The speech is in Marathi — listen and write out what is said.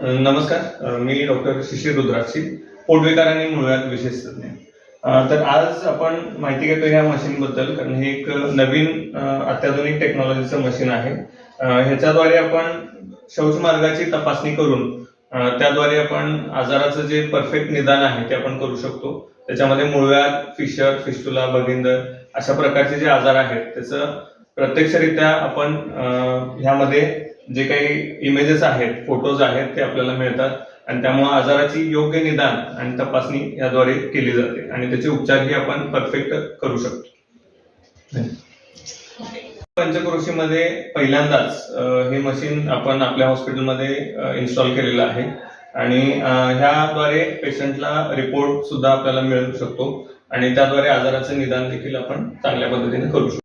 नमस्कार मी डॉक्टर शिशिर रुद्राक्षी पोटविकार आणि मुळव्याध विशेष तज्ञ तर आज आपण माहिती घेतो ह्या मशीनबद्दल कारण हे एक नवीन अत्याधुनिक टेक्नॉलॉजीचं मशीन आहे. ह्याच्याद्वारे आपण शौचमार्गाची तपासणी करून त्याद्वारे आपण आजाराचं जे परफेक्ट निदान आहे ते आपण करू शकतो. त्याच्यामध्ये मुळव्याध फिशर फिस्टुला बगिंदर अशा प्रकारचे जे आजार आहेत त्याचं प्रत्यक्षरित्या आपण ह्यामध्ये जे काही इमेजेस आहेत फोटोज आहेत ते आपल्याला मिळतात. आणि त्यामुळे आजाराची योग्य निदान आणि तपासणी याद्वारे केली जाते. आणि त्याचे उपचारही आपण परफेक्ट करू शकतो. पंचक्रोशीमध्ये पहिल्यांदाच हे मशीन आपण आपल्या हॉस्पिटलमध्ये इन्स्टॉल केलेलं आहे. आणि ह्याद्वारे पेशंटला रिपोर्ट सुद्धा आपल्याला मिळू शकतो. आणि त्याद्वारे आजाराचं निदान देखील आपण चांगल्या पद्धतीने करू शकतो.